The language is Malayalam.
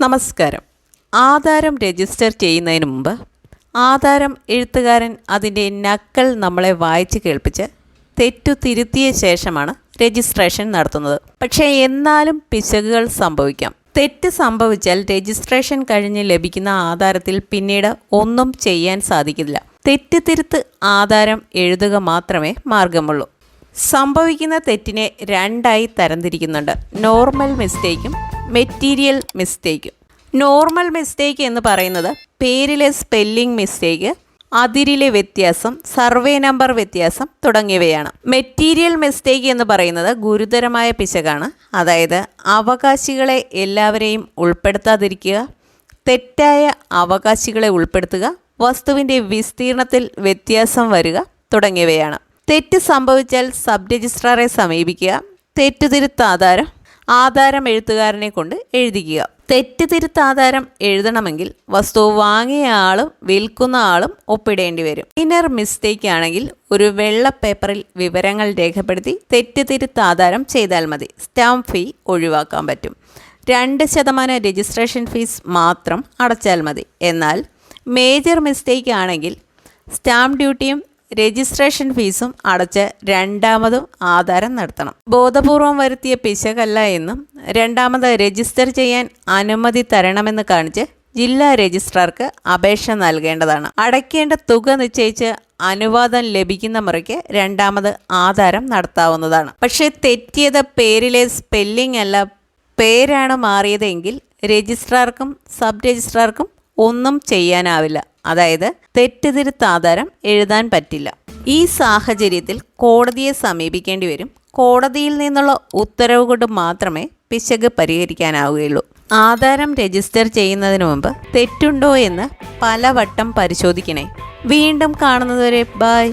നമസ്കാരം. ആധാരം രജിസ്റ്റർ ചെയ്യുന്നതിന് മുമ്പ് ആധാരം എഴുത്തുകാരൻ അതിന്റെ നക്കൽ നമ്മളെ വായിച്ച് കേൾപ്പിച്ച് തെറ്റു തിരുത്തിയ ശേഷമാണ് രജിസ്ട്രേഷൻ നടത്തുന്നത്. പക്ഷേ എന്നാലും പിശകുകൾ സംഭവിക്കാം. തെറ്റ് സംഭവിച്ചാൽ രജിസ്ട്രേഷൻ കഴിഞ്ഞ് ലഭിക്കുന്ന ആധാരത്തിൽ പിന്നീട് ഒന്നും ചെയ്യാൻ സാധിക്കില്ല. തെറ്റ് തിരുത്ത് ആധാരം എഴുതുക മാത്രമേ മാർഗമുള്ളൂ. സംഭവിക്കുന്ന തെറ്റിനെ രണ്ടായി തരംതിരിക്കുന്നുണ്ട്. നോർമൽ മിസ്റ്റേക്കും മെറ്റീരിയൽ മിസ്റ്റേക്ക് നോർമൽ മിസ്റ്റേക്ക് എന്ന് പറയുന്നത് പേരിലെ സ്പെല്ലിംഗ് മിസ്റ്റേക്ക് അതിരിലെ വ്യത്യാസം സർവേ നമ്പർ വ്യത്യാസം തുടങ്ങിയവയാണ്. മെറ്റീരിയൽ മിസ്റ്റേക്ക് എന്ന് പറയുന്നത് ഗുരുതരമായ പിശകാണ്. അതായത് അവകാശികളെ എല്ലാവരെയും ഉൾപ്പെടുത്താതിരിക്കുക തെറ്റായ അവകാശികളെ ഉൾപ്പെടുത്തുക വസ്തുവിന്റെ വിസ്തീർണത്തിൽ വ്യത്യാസം വരിക തുടങ്ങിയവയാണ്. തെറ്റ് സംഭവിച്ചാൽ സബ് രജിസ്ട്രാറെ സമീപിക്കുക തെറ്റുതിരുത്ത് ആധാരം എഴുത്തുകാരനെ കൊണ്ട് എഴുതിക്കുക. തെറ്റുതിരുത്ത് ആധാരം എഴുതണമെങ്കിൽ വസ്തു വാങ്ങിയ ആളും വിൽക്കുന്ന ആളും ഒപ്പിടേണ്ടി വരും. ഇന്നർ മിസ്റ്റേക്ക് ആണെങ്കിൽ ഒരു വെള്ള പേപ്പറിൽ വിവരങ്ങൾ രേഖപ്പെടുത്തി തെറ്റ് തിരുത്ത ആധാരം ചെയ്താൽ മതി. സ്റ്റാമ്പ് ഫീ ഒഴിവാക്കാൻ പറ്റും. രണ്ട് ശതമാനം രജിസ്ട്രേഷൻ ഫീസ് മാത്രം അടച്ചാൽ മതി. എന്നാൽ മേജർ മിസ്റ്റേക്ക് ആണെങ്കിൽ സ്റ്റാമ്പ് ഡ്യൂട്ടിയും രജിസ്ട്രേഷൻ ഫീസും അടച്ച് രണ്ടാമതും ആധാരം നടത്തണം ബോധപൂർവം വരുത്തിയ പിശകല്ല എന്നും രണ്ടാമത് രജിസ്റ്റർ ചെയ്യാൻ അനുമതി തരണമെന്ന് കാണിച്ച് ജില്ലാ രജിസ്ട്രാർക്ക് അപേക്ഷ നൽകേണ്ടതാണ്. അടയ്ക്കേണ്ട തുക നിശ്ചയിച്ച് അനുവാദം ലഭിക്കുന്ന മുറയ്ക്ക് രണ്ടാമത് ആധാരം നടത്താവുന്നതാണ്. പക്ഷേ തെറ്റിയത് പേരിലെ സ്പെല്ലിംഗ് അല്ല പേരാണ് മാറിയതെങ്കിൽ രജിസ്ട്രാർക്കും സബ് രജിസ്ട്രാർക്കും ഒന്നും ചെയ്യാനാവില്ല. അതായത് തെറ്റുതിരുത്ത് ആധാരം എഴുതാൻ പറ്റില്ല. ഈ സാഹചര്യത്തിൽ കോടതിയെ സമീപിക്കേണ്ടി വരും. കോടതിയിൽ നിന്നുള്ള ഉത്തരവ് കൊണ്ട് മാത്രമേ പിശക് പരിഹരിക്കാനാവുകയുള്ളൂ. ആധാരം രജിസ്റ്റർ ചെയ്യുന്നതിന് മുമ്പ് തെറ്റുണ്ടോ എന്ന് പലവട്ടം പരിശോധിക്കണേ. വീണ്ടും കാണുന്നതുവരെ ബൈ.